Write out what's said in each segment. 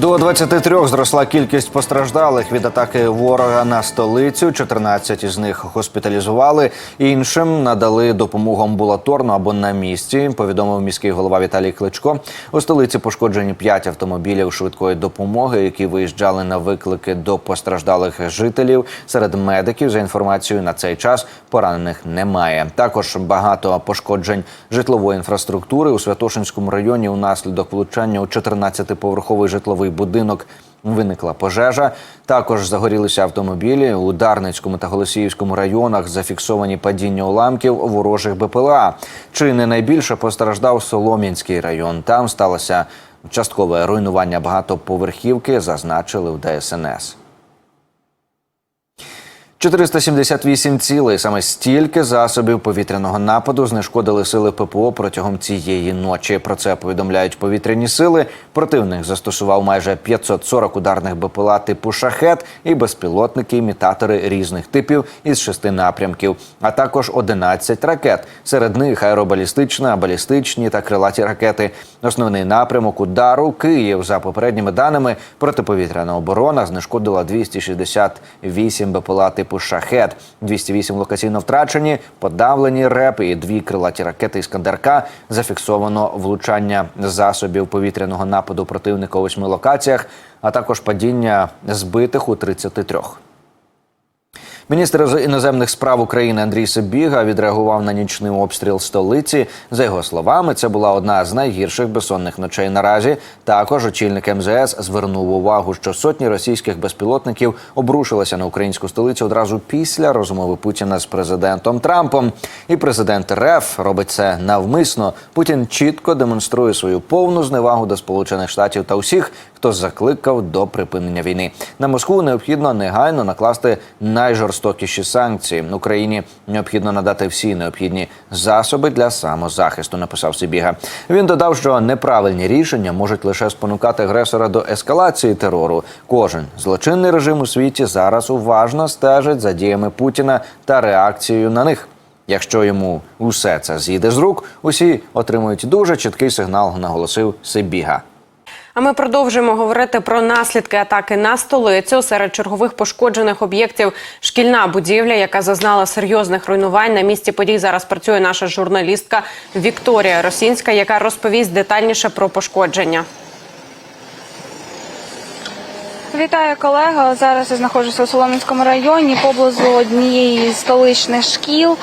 До 23 зросла кількість постраждалих від атаки ворога на столицю. 14 із них госпіталізували. Іншим надали допомогу амбулаторно або на місці. Повідомив міський голова Віталій Кличко. У столиці пошкоджені 5 автомобілів швидкої допомоги, які виїжджали на виклики до постраждалих жителів. Серед медиків за інформацією на цей час поранених немає. Також багато пошкоджень житлової інфраструктури у Святошинському районі. Унаслідок влучання у 14-поверховий житловий будинок. Виникла пожежа. Також загорілися автомобілі у Дарницькому та Голосіївському районах. Зафіксовані падіння уламків ворожих БПЛА. Чи не найбільше постраждав Солом'янський район? Там сталося часткове руйнування багатоповерхівки. Зазначили в ДСНС. 478 цілей. Саме стільки засобів повітряного нападу знешкодили сили ППО протягом цієї ночі. Про це повідомляють повітряні сили. Противник застосував майже 540 ударних БПЛА типу шахет і безпілотники, імітатори різних типів із шести напрямків, а також 11 ракет. Серед них аеробалістична, балістичні та крилаті ракети. Основний напрямок удару Київ за попередніми даними протиповітряна оборона знешкодила 268 БПЛА типу шахет, 208 локаційно втрачені, подавлені репи і дві крилаті ракети Іскандерка. Зафіксовано влучання засобів повітряного нападу противника у восьми локаціях, а також падіння збитих у 33. Міністр іноземних справ України Андрій Сибіга відреагував на нічний обстріл столиці. За його словами, це була одна з найгірших безсонних ночей наразі. Також очільник МЗС звернув увагу, що сотні російських безпілотників обрушилися на українську столицю одразу після розмови Путіна з президентом Трампом. І президент РФ робить це навмисно. Путін чітко демонструє свою повну зневагу до Сполучених Штатів та усіх, хто закликав до припинення війни. На Москву необхідно негайно накласти найжорстокіші санкції. Україні необхідно надати всі необхідні засоби для самозахисту. Написав Сибіга. Він додав, що неправильні рішення можуть лише спонукати агресора до ескалації терору. Кожен злочинний режим у світі зараз уважно стежить за діями Путіна та реакцією на них. Якщо йому усе це з'їде з рук, усі отримують дуже чіткий сигнал, наголосив Сибіга. А ми продовжуємо говорити про наслідки атаки на столицю. Серед чергових пошкоджених об'єктів шкільна будівля, яка зазнала серйозних руйнувань. На місці подій зараз працює наша журналістка Вікторія Росінська, яка розповість детальніше про пошкодження. Вітаю колега. Зараз я знаходжуся у Солом'янському районі поблизу однієї столичних шкіл.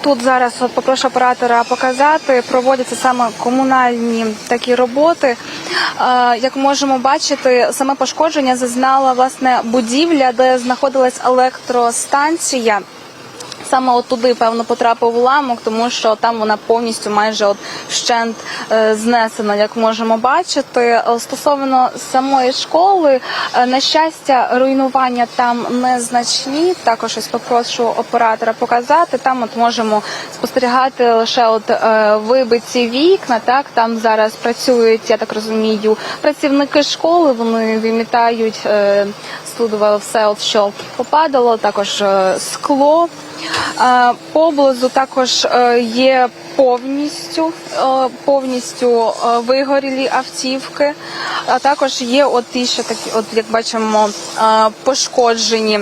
Тут зараз попрошу оператора показати. Проводяться саме комунальні такі роботи. Як можемо бачити, саме пошкодження зазнала власне будівля, де знаходилась електростанція. Саме от туди, певно, потрапив уламок, тому що там вона повністю майже от вщент е, знесена, як можемо бачити. Е, Стосовно самої школи, е, на щастя, руйнування там незначні. Також ось попрошу оператора показати. Там от можемо спостерігати лише от вибиті вікна. Так там зараз працюють, я так розумію, працівники школи. Вони вимітають студове все, от що попадало, також скло. Поблизу також е, є повністю е, повністю е, вигорілі автівки, а також є от ті, що такі, от як бачимо, пошкоджені.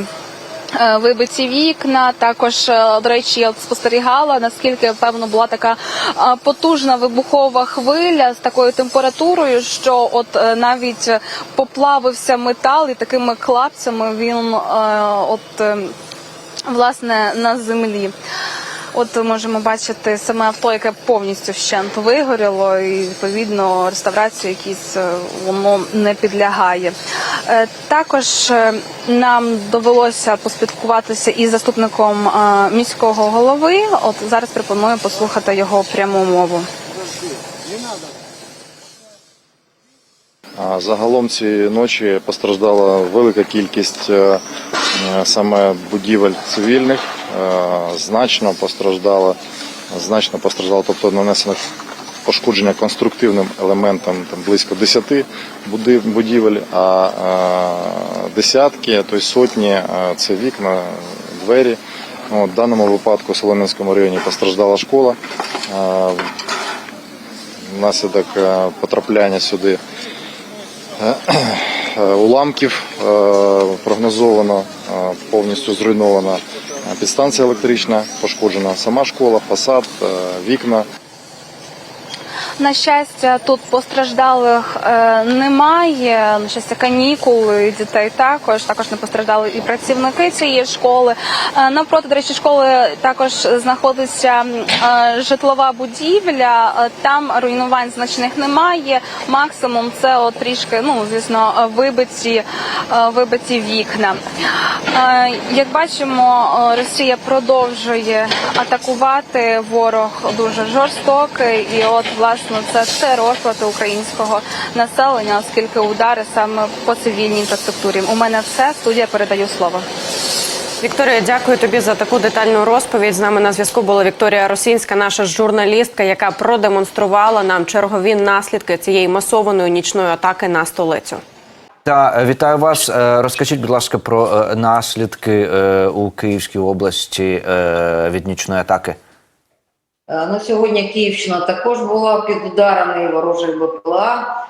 Вибиті вікна, також до речі, я спостерігала наскільки певно була така потужна вибухова хвиля з такою температурою, що от навіть поплавився метал і такими клапцями він от власне на землі. От можемо бачити саме авто, яке повністю вщент вигоріло, і відповідно реставрації якісь е, воно не підлягає. Е, Також е, нам довелося поспілкуватися із заступником міського голови. От зараз пропоную послухати його пряму мову. А Загалом цієї ночі постраждала велика кількість е, е, саме будівель цивільних. Е, Значно постраждала, значно постраждала, тобто нанесено пошкодження конструктивним елементам там близько 10 будівель, а десятки, тобто сотні це вікна, двері. От, в даному випадку в Солом'янському районі постраждала школа. Внаслідок потрапляння сюди уламків. Е, Прогнозовано е, повністю зруйнована е, підстанція електрична, пошкоджена сама школа, фасад, е, вікна. На щастя, тут постраждалих е, немає. На щастя, канікули дітей також. Також не постраждали і працівники цієї школи. Е, навпроти, до речі, школи також знаходиться е, житлова будівля. Там руйнувань значних немає. Максимум це от трішки, ну звісно, вибиті, вибиті вікна. Е, Як бачимо, е, Росія продовжує атакувати ворог дуже жорстокий, і от власне це все розплати українського населення, оскільки удари саме по цивільній інфраструктурі. У мене все студія передаю слово. Вікторія, дякую тобі за таку детальну розповідь. З нами на зв'язку була Вікторія Росінська, наша журналістка, яка продемонструвала нам чергові наслідки цієї масованої нічної атаки на столицю. Та е, вітаю вас. Е, Розкажіть, будь ласка, про е, наслідки у Київській області від нічної атаки. Ну, сьогодні Київщина також була під ударами ворожих БПЛА.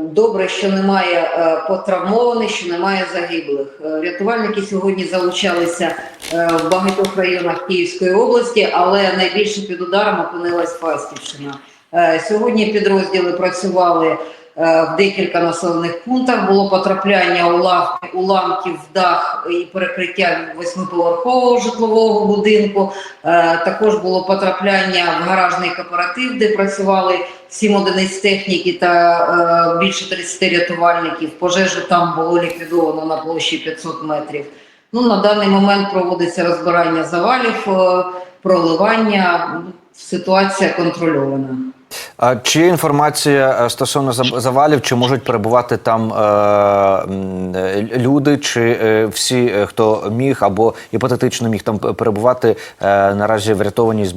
Добре, що немає потравмованих, що немає загиблих. Рятувальники сьогодні залучалися в багатьох районах Київської області, але найбільше під ударом опинилась Фастівщина. Е, Сьогодні підрозділи працювали в декілька населених пунктах. Було потрапляння улам- уламків в дах і перекриття восьмиповерхового житлового будинку. Е, Також було потрапляння в гаражний кооператив, де працювали сім одиниць техніки та е, більше 30 рятувальників. Пожежу там було ліквідовано на площі 500 метрів. Ну, на даний момент проводиться розбирання завалів, е, проливання. Ситуація контрольована. Чи інформація е, стосовно завалів, чи можуть перебувати там е, люди, чи е, всі, е, хто міг або гіпотетично міг там перебувати, е, наразі врятовані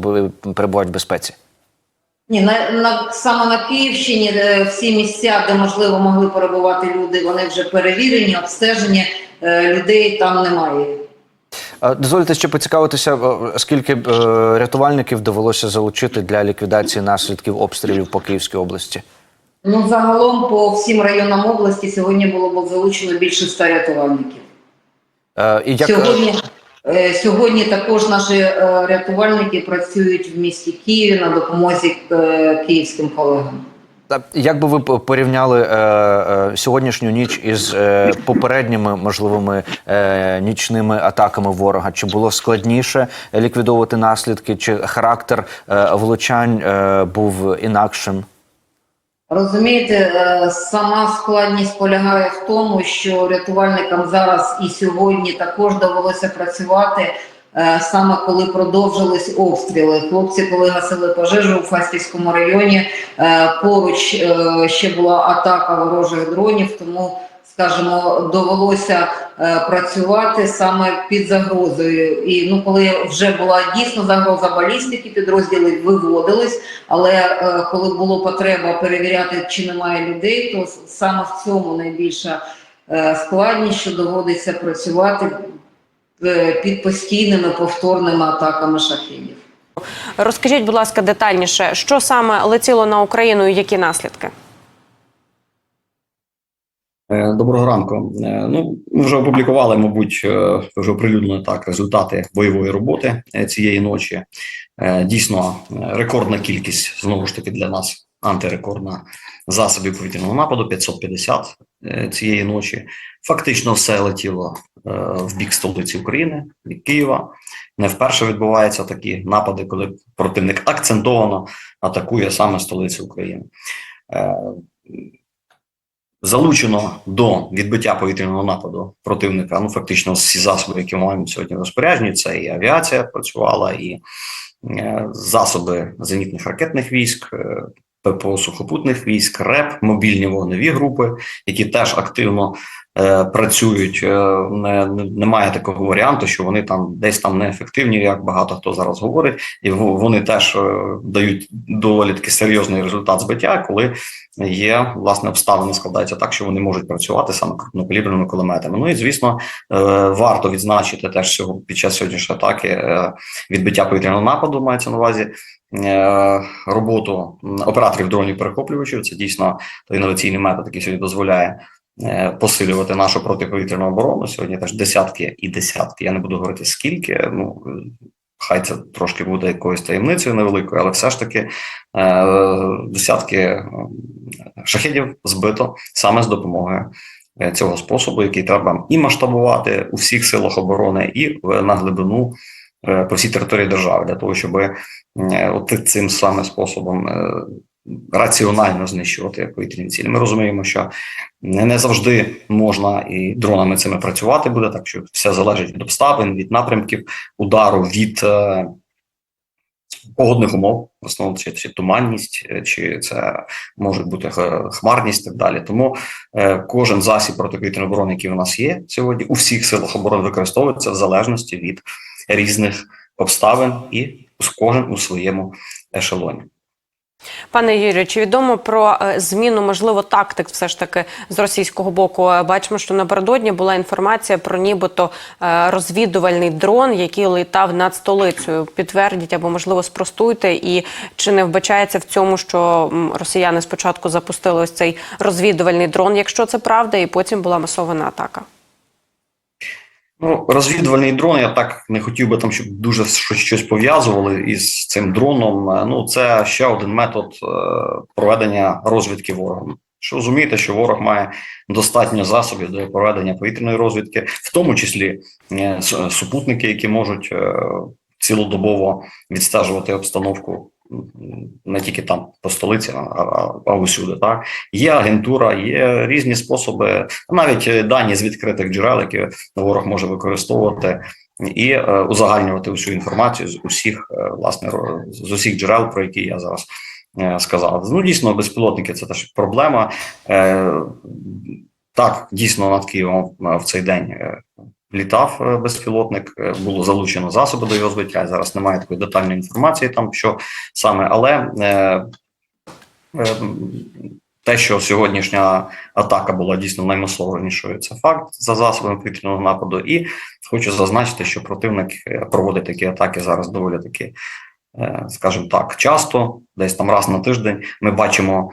перебувають в безпеці? Ні, на, на саме на Київщині всі місця, де можливо могли перебувати люди, вони вже перевірені, обстежені. Людей там немає. Е, Дозвольте ще поцікавитися, е, скільки е, рятувальників довелося залучити для ліквідації наслідків обстрілів по Київській області? Ну, загалом по всім районам області сьогодні було залучено більше ста рятувальників. Е, І як Сьогодні, е, сьогодні також наші е, рятувальники працюють в місті Києві на допомозі е, київським колегам. Як би ви порівняли е, е, сьогоднішню ніч із е, попередніми можливими е, нічними атаками ворога? Чи було складніше ліквідовувати наслідки, чи характер е, влучань е, був інакшим? Розумієте, е, сама складність полягає в тому, що рятувальникам зараз і сьогодні також довелося працювати саме коли продовжились обстріли. Хлопці, коли гасили пожежу у Фастівському районі, е, поруч е, ще була атака ворожих дронів, тому скажімо, довелося е, працювати саме під загрозою. І ну, коли вже була дійсно загроза балістики, підрозділи виводились. Але е, коли було потреба перевіряти, чи немає людей, то саме в цьому найбільша е, складність, що доводиться працювати е, під постійними повторними атаками шахідів. Розкажіть, будь ласка, детальніше, що саме летіло на Україну і які наслідки? Е, Доброго ранку. Е, Ну, ми вже опублікували, мабуть, е, вже оприлюднено так результати бойової роботи е, цієї ночі. Е, Дійсно, е, рекордна кількість знову ж таки для нас антирекордна засобів повітряного нападу 550 е, цієї ночі. Фактично, все летіло е, в бік столиці України, від Києва. Не вперше відбуваються такі напади, коли противник акцентовано атакує саме столицю України. Е, залучено до відбиття повітряного нападу противника. Ну фактично всі засоби, які ми маємо сьогодні в розпорядженні, це і авіація працювала, і е, засоби зенітних ракетних військ. ППО сухопутних військ, РЕП, мобільні вогневі групи, які теж активно е, працюють. Е, не, не- немає такого варіанту, що вони там десь там неефективні, як багато хто зараз говорить, і вони теж е, дають доволі таки серйозний результат збиття, коли є власне обставини складаються так, що вони можуть працювати саме крупнокаліберними кулеметами. Ну і звісно, е, варто відзначити теж цього під час сьогоднішньої атаки е, відбиття повітряного нападу мається на увазі роботу операторів дронів перехоплювачів. Це дійсно той інноваційний метод, який сьогодні дозволяє е, посилювати нашу протиповітряну оборону. Сьогодні теж десятки і десятки. Я не буду говорити скільки. Ну е, хай це трошки буде якоюсь таємницею невеликою, але все ж таки е, десятки е, шахедів збито саме з допомогою е, цього способу, який треба і масштабувати у всіх силах оборони, і е, на глибину е, по всій території держави, для того, щоб е, от цим саме способом е, раціонально знищувати повітряні цілі. Ми розуміємо, що не завжди можна і дронами цими працювати буде, так що все залежить від обставин, від напрямків удару, від е, погодних умов, в основному чи, чи туманність, е, чи це може бути хмарність так далі. Тому е, кожен засіб протиповітряної оборони, який у нас є сьогодні, у всіх силах оборони використовується в залежності від різних обставин і кожен у своєму ешелоні. Пане Юрію, чи відомо про е, зміну, можливо, тактик все ж таки з російського боку? Е, Бачимо, що напередодні була інформація про нібито е, розвідувальний дрон, який літав над столицею. Підтвердіть або можливо спростуйте, і чи не вбачається в цьому, що росіяни спочатку запустили ось цей розвідувальний дрон, якщо це правда, і потім була масована атака? Ну, розвідувальний дрон, я так не хотів би там, щоб дуже щось, пов'язували із цим дроном. Е, Ну, це ще один метод е, проведення розвідки ворогом. Що розумієте, що ворог має достатньо засобів для проведення повітряної розвідки, в тому числі е, супутники, які можуть цілодобово відстежувати обстановку не тільки там по столиці, а, а, усюди. Так є агентура, є різні способи, навіть е, дані з відкритих джерел, які ворог може використовувати і е, узагальнювати усю інформацію з усіх е, власне з усіх джерел, про які я зараз е, сказав. Ну дійсно, безпілотники це теж проблема. Е, так, дійсно над Києвом е, в цей день. Літав е, безпілотник, е, було залучено засоби до його збиття. Зараз немає такої детальної інформації, там що саме, але е, те, що сьогоднішня атака була дійсно наймасованішою, це факт за засобами повітряного нападу. І хочу зазначити, що противник проводить такі атаки зараз доволі таки, скажімо так, часто, десь там раз на тиждень. Ми бачимо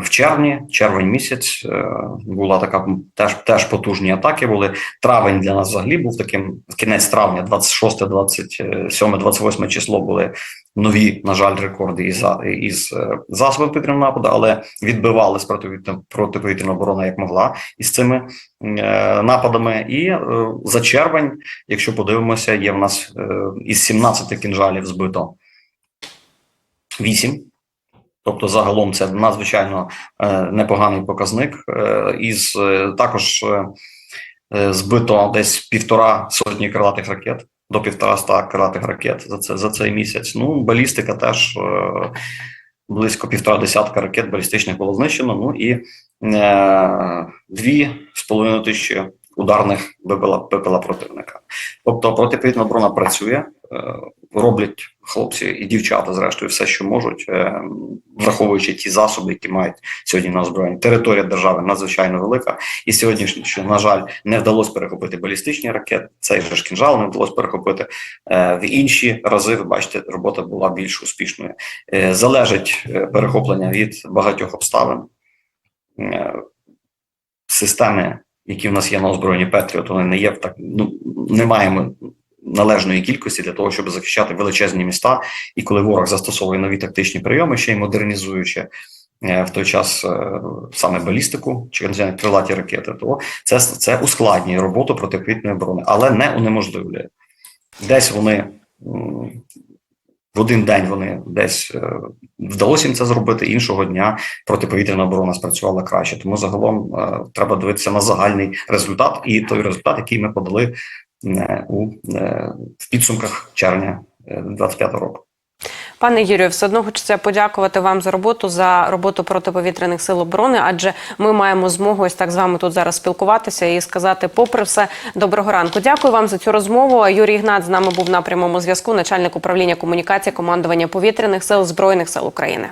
в червні, червень місяць, е, була така теж, теж потужні атаки. Були травень для нас взагалі був таким кінець травня, 26, 27, 28 число були нові, на жаль, рекорди із, із е, засобів повітряного нападу, але відбивали з протиповітря- протиповітряна оборона як могла із цими е, нападами. І е, за червень, якщо подивимося, є в нас е, із 17 кінжалів збито 8. Тобто, загалом це надзвичайно е, непоганий показник. Е, із е, також збито десь півтора сотні крилатих ракет до півтораста крилатих ракет за це за цей місяць. Ну, балістика теж е, близько півтора десятка ракет балістичних було знищено. Ну і е, дві з половиною тисячі ударних БПЛА противника. Тобто протиповітряна оборона працює, е, роблять хлопці і дівчата, зрештою, все, що можуть, е, враховуючи ті засоби, які мають сьогодні на озброєнні. Територія держави надзвичайно велика, і сьогодні, що, на жаль, не вдалося перехопити балістичні ракети. Цей же ж кінжал не вдалося перехопити. Е, В інші рази, ви бачите, робота була більш успішною. Е, Залежить перехоплення від багатьох обставин. Системи, які в нас є на озброєнні Петріот, вони не є так. Ну не маємо належної кількості для того, щоб захищати величезні міста. І коли ворог застосовує нові тактичні прийоми, ще й модернізуючи е, в той час е, саме балістику чи крилаті ракети, то це, це ускладнює роботу протиповітряної оборони, але не унеможливлює. Десь вони в один день вони десь е, вдалося їм це зробити. Іншого дня протиповітряна оборона спрацювала краще. Тому загалом треба дивитися на загальний результат і той результат, який ми подали у е, в підсумках червня 25 року. Пане Юрію, все одно хочеться подякувати вам за роботу, за роботу протиповітряних сил оборони, адже ми маємо змогу ось так з вами тут зараз спілкуватися і сказати, попри все, доброго ранку. Дякую вам за цю розмову. Юрій Ігнат з нами був на прямому зв'язку, начальник управління комунікації командування повітряних сил збройних сил України.